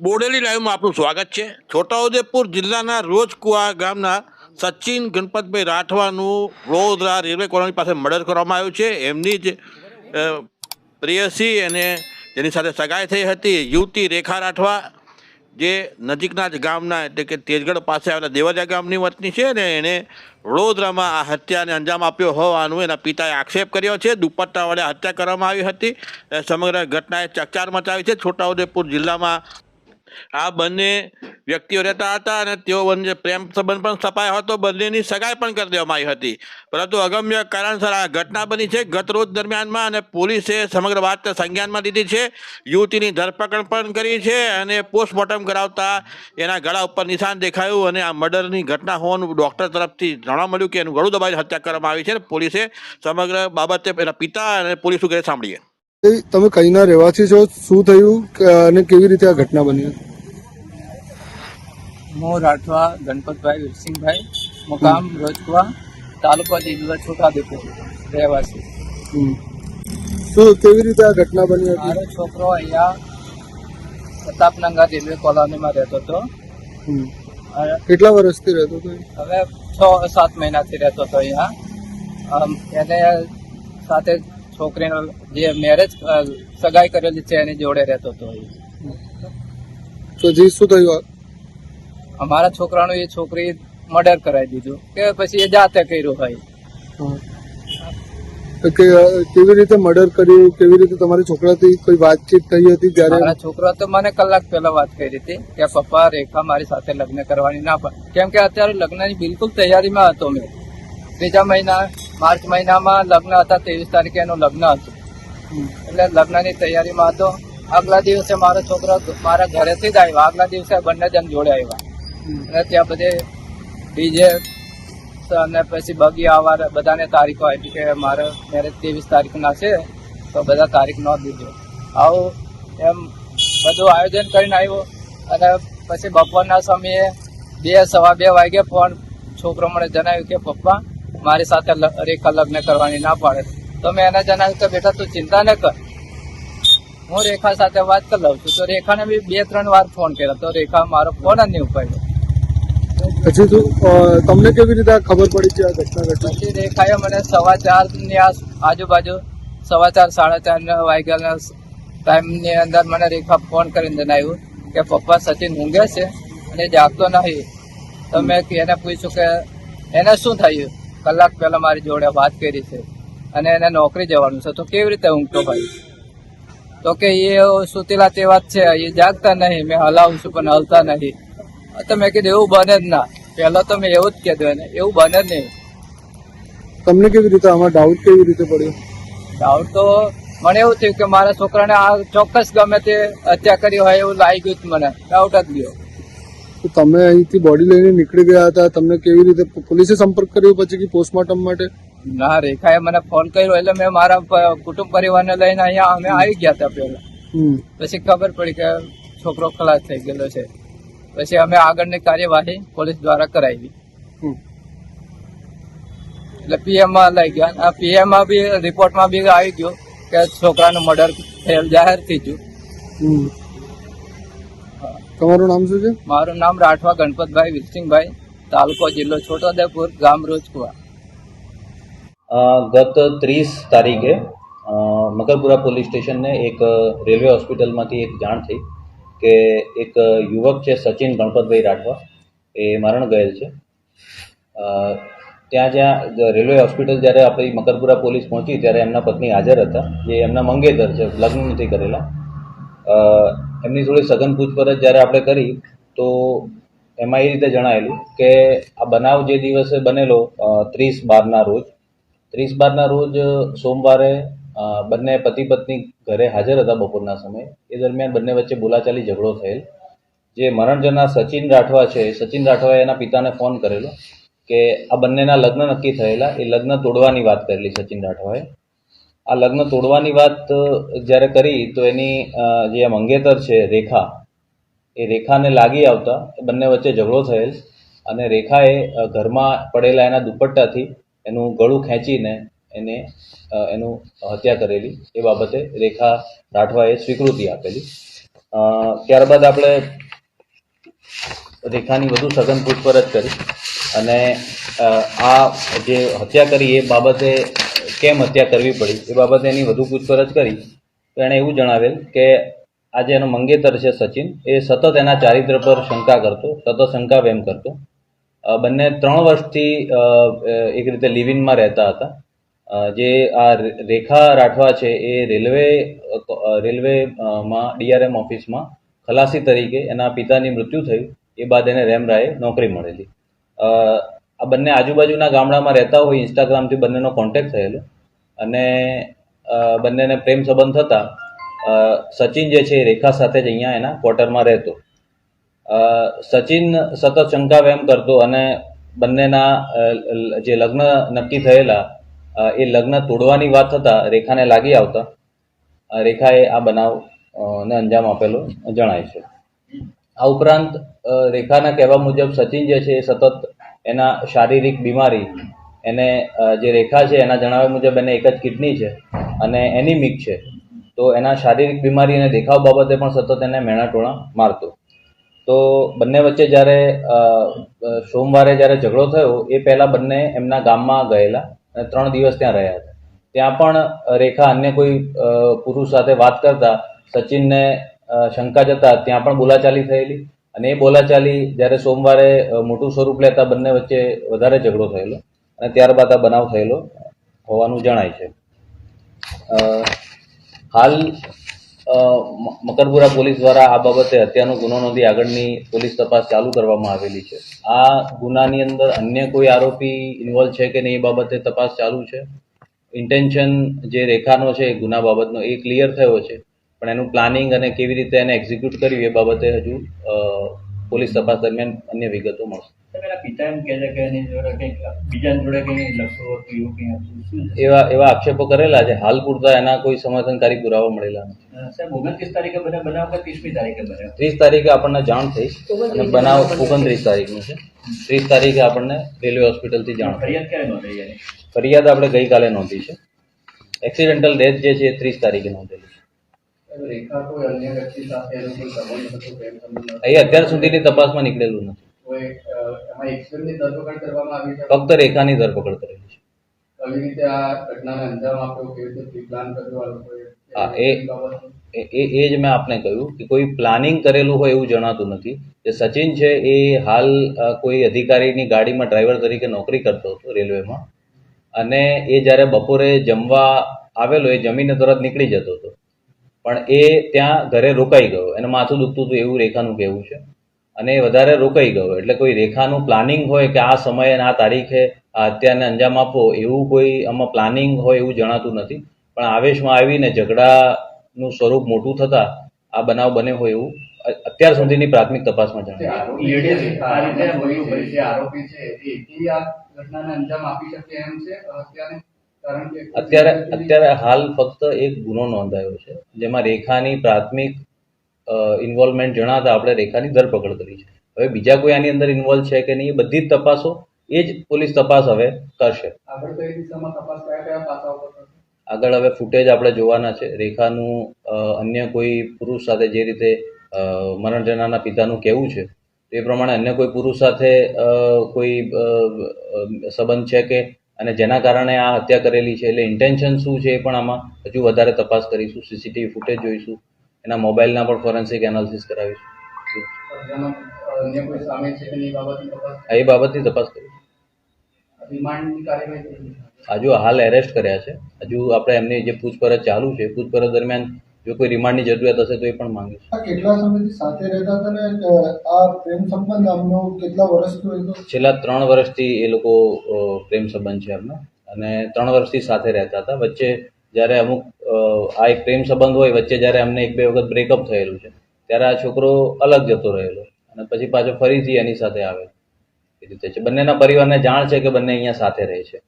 બોડેલી લાઈવમાં આપનું સ્વાગત છે. છોટાઉદેપુર જિલ્લાના રોજકુવા ગામના સચિન ગણપતભાઈ રાઠવાનું વડોદરા રેલવે કોલોની પાસે મર્ડર કરવામાં આવ્યું છે. એમની જ પ્રેયસી અને જેની સાથે સગાઈ થઈ હતી યુવતી રેખા રાઠવા, જે નજીકના જ ગામના એટલે કે તેજગઢ પાસે આવેલા દેવાજા ગામની વતની છે ને એણે વડોદરામાં આ હત્યાને અંજામ આપ્યો હોવાનું એના પિતાએ આક્ષેપ કર્યો છે. દુપટ્ટા વડે હત્યા કરવામાં આવી હતી. સમગ્ર ઘટનાએ ચકચાર મચાવી છે. છોટાઉદેપુર જિલ્લામાં આ બંને વ્યક્તિઓ રહેતા હતા અને તેઓ બંને પ્રેમ સંબંધ પણ સ્થપાયો હતો. બંનેની સગાઈ પણ કરી દેવામાં આવી હતી. પરંતુ અગમ્ય કારણસર આ ઘટના બની છે. ગત રોજ દરમિયાનમાં અને પોલીસે સમગ્ર વાત સંજ્ઞાનમાં લીધી છે. યુવતીની ધરપકડ પણ કરી છે અને પોસ્ટમોર્ટમ કરાવતા એના ગળા ઉપર નિશાન દેખાયું અને આ મર્ડરની ઘટના હોવાનું ડૉક્ટર તરફથી જાણવા મળ્યું કે એનું ગળું દબાવી હત્યા કરવામાં આવી છે અને પોલીસે સમગ્ર બાબતે એના પિતા અને પોલીસ વગેરે સાંભળીએ. તમે કઈના રહેવાસી છો? શું થયું? અને કેવી રીતે આ ઘટના બની હું રાઠવા ગણપતભાઈ વીરસિંહભાઈ મુકામ રોજકુવા તાલુકા જિલ્લો છોટાઉદેપુર રહેવાસી. શું કેવી રીતે આ ઘટના બની હતી? મારો છોકરો અહીંયા પ્રતાપનગર રેલવે કોલોનીમાં રહેતો હતો. કેટલા વર્ષથી રહેતો હતો હવે છ સાત મહિનાથી રહેતો હતો અહીંયા. એને સાથે છોકરીનો જે મેરેજ સગાઈ કરેલી છે એની જોડે રહેતો હતો. તો જી શું થયું અમારા છોકરાનું એ છોકરી મર્ડર કરાવી દીધું. કે પછી એ જાતે કર્યું હોય. કેવી રીતે મર્ડર કર્યું? કેવી રીતે તમારી છોકરાથી કોઈ વાતચીત થઈ હતી જ્યારે મારા છોકરા તો મને કલાક પહેલા વાત કરી હતી કે પપ્પા રેખા મારી સાથે લગ્ન કરવાની ના પડે કેમ કે અત્યારે લગ્નની બિલકુલ તૈયારીમાં હતો મેં. ત્રીજા મહિના માર્ચ મહિનામાં લગ્ન હતા ત્રેવીસ તારીખે એનું લગ્ન હતું. એટલે લગ્નની તૈયારીમાં હતો. આગલા દિવસે મારો છોકરો મારા ઘરેથી જ આવ્યો. આગલા દિવસે બંને જણ જોડે આવ્યા. અને ત્યાં બધે ડીજે અને પછી બગી આવવા બધાને તારીખો આપી કે મારે મેરેજ ત્રેવીસ તારીખના છે, તો બધા તારીખ ન દીધો આવું એમ બધું આયોજન કરીને આવ્યો. અને પછી બપોરના સમયે બે, સવા બે વાગે ફોન છોકરો મને જણાવ્યું કે, પપ્પા, મારી સાથે રેખા લગ્ન કરવાની ના પાડે. તો મેં એને જણાવ્યું કે, બેટા, તું ચિંતા ન કર. હું રેખા સાથે વાત કરી લઉં છું. તો રેખાને બી બે, ત્રણ વાર ફોન કર્યો. તો રેખા મારો ફોન જ નહીં ઉપાડ્યો. પછી શું તમને કેવી રીતે ખબર પડી છે આ ઘટના ઘટના પછી દેખાયો મને સવા ચારની આજુબાજુ સવા ચાર, સાડા ચાર વાગ્યાના ટાઈમની અંદર મને રેખા ફોન કરીને જણાવ્યું કે પપ્પા સચિન ઊંઘે છે અને જાગતો નહીં. તો મેં એને પૂછ્યું કે એને શું થયું? કલાક પહેલા મારી જોડે વાત કરી છે અને એને નોકરી જવાનું છે. તો કેવી રીતે ઊંઘતો ભાઈ? તો કે એ સુતેલા તે વાત છે, એ જાગતા નહીં, મેં હલાવું છું પણ હલતા નહીં. તો મેં કીધું, એવું બને જ ના. પહેલા તો મેં એવું જ કહેતો એને એવું બને જ નહીં. તમને કેવી રીતે આમાં ડાઉટ કેવી રીતે પડ્યો? ડાઉટ તો મને એવું થયું કે મારા છોકરાને આ ચોક્કસ ગમે તે હત્યા કરી હોય એવું લાગી ગયું હતું મને ડાઉટ જ ગયો. તો તમે અહીંથી બોડી લઈને નીકળી ગયા હતા તમને કેવી રીતે પોલીસે સંપર્ક કર્યો પછી કે પોસ્ટમોર્ટમ માટે? ના રેખાએ મને ફોન કર્યો એટલે મેં મારા કુટુંબ પરિવારને લઈને અહીંયા અમે આવી ગયા હતા પહેલા. પછી ખબર પડી કે છોકરો ખલાસ થઈ ગયેલો છે. પછી અમે આગળની કાર્યવાહી પોલીસ દ્વારા કરાવી. એટલે પીએમમાં લઈ ગયા. આ પીએમમાં બી રિપોર્ટમાં બી આવી ગયો કે છોકરાનું મર્ડર થયેલ જાહેર થઈ ગયું. તમારું નામ શું છે? મારું નામ રાઠવા ગણપતભાઈ વિરસિંહભાઈ તાલુકો જિલ્લો છોટાઉદેપુર ગામ રોજકુવા. અ, ગત ત્રીસ તારીખે મકરપુરા પોલીસ સ્ટેશનને એક રેલવે હોસ્પિટલમાંથી એક જાણ થઈ. કે એક યુવક છે સચિન ગણપતભાઈ રાઠવા, એ મરણ ગયેલ છે. ત્યાં જ્યાં રેલવે હોસ્પિટલ જ્યારે આપણી મકરપુરા પોલીસ પહોંચી ત્યારે એમના પત્ની હાજર હતા, જે એમના મંગેતર છે, લગ્ન નથી કરેલા. એમની થોડી સઘન પૂછપરછ જ્યારે આપણે કરી, તો એમાં એ રીતે જણાયેલું કે આ બનાવ જે દિવસે બનેલો ત્રીસ બારના રોજ, ત્રીસ બારના રોજ સોમવારે બંને પતિ પત્ની ઘરે હાજર હતા બપોરના સમયે. એ દરમિયાન બંને વચ્ચે બોલાચાલી ઝઘડો થયેલ. જે મરણજના સચિન રાઠવા છે એ સચિન રાઠવાએ એના પિતાને ફોન કરેલો કે આ બંનેના લગ્ન નક્કી થયેલા. એ લગ્ન તોડવાની વાત કરેલી સચિન રાઠવાએ. આ લગ્ન તોડવાની વાત જ્યારે કરી તો એની જે મંગેતર છે, રેખા, એ રેખાને લાગી આવતા બંને વચ્ચે ઝઘડો થયેલ. અને રેખાએ ઘરમાં પડેલા એના દુપટ્ટાથી એનું ગળું ખેંચીને એને એનું હત્યા કરેલી. એ બાબતે રેખા રાઠવાએ સ્વીકૃતિ આપેલી. ત્યારબાદ આપણે રેખાની વધુ સઘન પૂછપરછ કરી અને આ જે હત્યા કરી એ બાબતે કેમ હત્યા કરવી પડી એ બાબતે એની વધુ પૂછપરછ કરી. તો એણે એવું જણાવેલ કે આ જે એનો મંગેતર છે સચિન. એ સતત એના ચારિત્ર પર શંકા કરતો, સતત શંકા વેમ કરતો. બંને ત્રણ વર્ષથી એક રીતે લિવિનમાં રહેતા હતા. જે આ રેખા રાઠવા છે એ રેલવે રેલવે માં ડીઆરએમ ઓફિસમાં ખલાસી તરીકે એના પિતાની મૃત્યુ થયું. એ બાદ એને રેમરાએ નોકરી મળેલી. આ બંને આજુબાજુના ગામડામાં રહેતા હોય, ઇન્સ્ટાગ્રામથી બંનેનો કોન્ટેક્ટ થયેલો. અને બંનેને પ્રેમ સંબંધ થતા સચિન જે છે એ રેખા સાથે જ અહીંયા એના ક્વાર્ટરમાં રહેતો. સચિન સતત શંકા વેમ કરતો અને બંનેના જે લગ્ન નક્કી થયેલા એ લગ્ન તોડવાની વાત થતાં રેખાને લાગી આવતા. રેખાએ આ બનાવ ને અંજામ આપેલો જણાય છે. આ ઉપરાંત રેખાના કહેવા મુજબ સચિન જે છે એ સતત એના શારીરિક બીમારી, એને જે રેખા છે એના જણાવ્યા મુજબ એને એક જ કિડની છે અને એનિમિક છે. તો એના શારીરિક બીમારી અને દેખાવ બાબતે પણ સતત એને મેણાટોણા મારતો. તો બંને વચ્ચે જ્યારે સોમવારે જ્યારે ઝઘડો થયો, એ પહેલાં બંને એમના ગામમાં ગયેલા. ત્રણ દિવસ ત્યાં રહ્યા હતા. ત્યાં પણ રેખા અન્ય કોઈ પુરુષ સાથે વાત કરતા સચિનને શંકા જતા ત્યાં પણ બોલાચાલી થયેલી અને એ બોલાચાલી જ્યારે સોમવારે મોટું સ્વરૂપ લેતા બંને વચ્ચે વધારે ઝઘડો થયેલો અને ત્યારબાદ આ બનાવ થયેલો હોવાનું જણાય છે. હાલ મકરપુરા પોલીસ દ્વારા આ બાબતે હત્યાનો ગુનો નોંધી આગળની પોલીસ તપાસ ચાલુ કરવામાં આવેલી છે. આ ગુનાની અંદર અન્ય કોઈ આરોપી ઇન્વોલ્વ છે કે નહીં એ બાબતે તપાસ ચાલુ છે? ઇન્ટેન્શન જે રેખાનો છે ગુના બાબતનો એ ક્લિયર થયો છે. પણ એનું પ્લાનિંગ અને કેવી રીતે એને એક્ઝિક્યુટ કર્યું એ બાબતે હજુ પોલીસ તપાસ દરમિયાન અન્ય વિગતો મળશે. એના પિતા એમ કહે છે કે એની જોડે કંઈક બીજાની જોડે કંઈ લફડો હતો એવું કંઈ હતું શું એવા એવા આક્ષેપો કરેલા છે. હાલ પૂરતા એના કોઈ સમર્થનકારી પુરાવા મળેલા નથી. સાહેબ ઓગણત્રીસ તારીખે બનાવ કે ત્રીસમી તારીખે ત્રીસ તારીખે આપણને જાણ થઈ અને બનાવ ઓગણત્રીસ તારીખનું છે. ત્રીસ તારીખે આપણને રેલવે હોસ્પિટલથી જાણ થઈ ફરિયાદ ક્યારે નોંધાઈ એની? ફરિયાદ આપણે ગઈકાલે નોંધી છે. એક્સિડેન્ટલ ડેથ જે છે એ ત્રીસ તારીખે નોંધેલી છે. એ અત્યાર સુધીની તપાસમાં નીકળેલું નથી. ફક્ત રેખાની ધરપકડ કરેલી છે. કઈ રીતે આ ઘટનાને અંજામ આપ્યો કેવી રીતે પ્લાન કર્યો આ લોકોએ? હા, એ- એ એ- એ જ મેં આપને કહ્યું કે કોઈ પ્લાનિંગ કરેલું હોય એવું જણાતું નથી. જે સચિન છે એ હાલ કોઈ અધિકારીની ગાડીમાં ડ્રાઈવર તરીકે નોકરી કરતો હતો રેલવેમાં. અને એ જ્યારે બપોરે જમવા આવેલો એ જમીને તરત નીકળી જતો હતો. પણ એ ત્યાં ઘરે રોકાઈ ગયો. એને માથું દુખતું હતું એવું રેખાનું કહેવું છે. અને એ વધારે રોકાઈ ગયો. એટલે કોઈ રેખાનું પ્લાનિંગ હોય કે આ સમયે અને આ તારીખે આ હત્યાને અંજામ આપવો એવું કોઈ આમાં પ્લાનિંગ હોય એવું જણાતું નથી. પણ આવેશમાં આવીને ઝઘડાનું સ્વરૂપ મોટું થતાં આ બનાવ બને હોય એવું અત્યાર સુધીની પ્રાથમિક તપાસમાં જણાય. લેડીઝ આ રીતે બોલ્યું ભાઈ જે આરોપી છે એ એકલી આ ઘટનાને અંજામ આપી શકે એમ છે? હત્યાને કારણ કે અત્યારે અત્યારે હાલ ફક્ત એક ગુનો નોંધાયો છે જેમાં રેખાની પ્રાથમિક ઇન્વોલ્વમેન્ટ જણાતા આપણે રેખાની ધરપકડ કરી છે. હવે બીજા કોઈ આની અંદર ઇન્વોલ્વ છે કે નહીં એ બધી જ તપાસો એ જ પોલીસ તપાસ હવે કરશે. આગળ હવે ફૂટેજ આપણે જોવાના છે. રેખાનું અન્ય કોઈ પુરુષ સાથે જે રીતે મરણ જનારના પિતાનું કહેવું છે તે પ્રમાણે અન્ય કોઈ પુરુષ સાથે કોઈ સંબંધ છે કે અને જેના કારણે આ હત્યા કરેલી છે એટલે ઇન્ટેન્શન શું છે એ પણ આમાં હજુ વધારે તપાસ કરીશું સીસીટીવી ફૂટેજ જોઈશું. એના મોબાઈલના પણ ફોરેન્સિક એનાલિસિસ કરાવીશું. જેમાં અન્ય કોઈ સામેલ છે કે નહીં એ બાબતની તપાસ કરીશું હજુ હાલ એરેસ્ટ કર્યા છે. હજુ આપણે એમની જે પૂછપરછ ચાલુ છે પૂછપરછ દરમિયાન જો કોઈ રિમાન્ડની જરૂરિયાત હશે તો એ પણ માંગે છે. કેટલા સમયથી સાથે રહેતા હતા ને આ પ્રેમ સંબંધ આમનો કેટલા વર્ષનો હતો છેલ્લા ત્રણ વર્ષથી એ લોકો પ્રેમ સંબંધ છે એમનો અને ત્રણ વર્ષથી સાથે રહેતા હતા. વચ્ચે જ્યારે અમુક આ એક પ્રેમ સંબંધ હોય વચ્ચે જ્યારે અમને એક બે વખત બ્રેકઅપ થયેલું છે, ત્યારે આ છોકરો અલગ જતો રહેલો અને પછી પાછો ફરીથી એની સાથે આવે એ રીતે છે. બંનેના પરિવારને જાણ છે કે બંને અહીંયા સાથે રહે છે.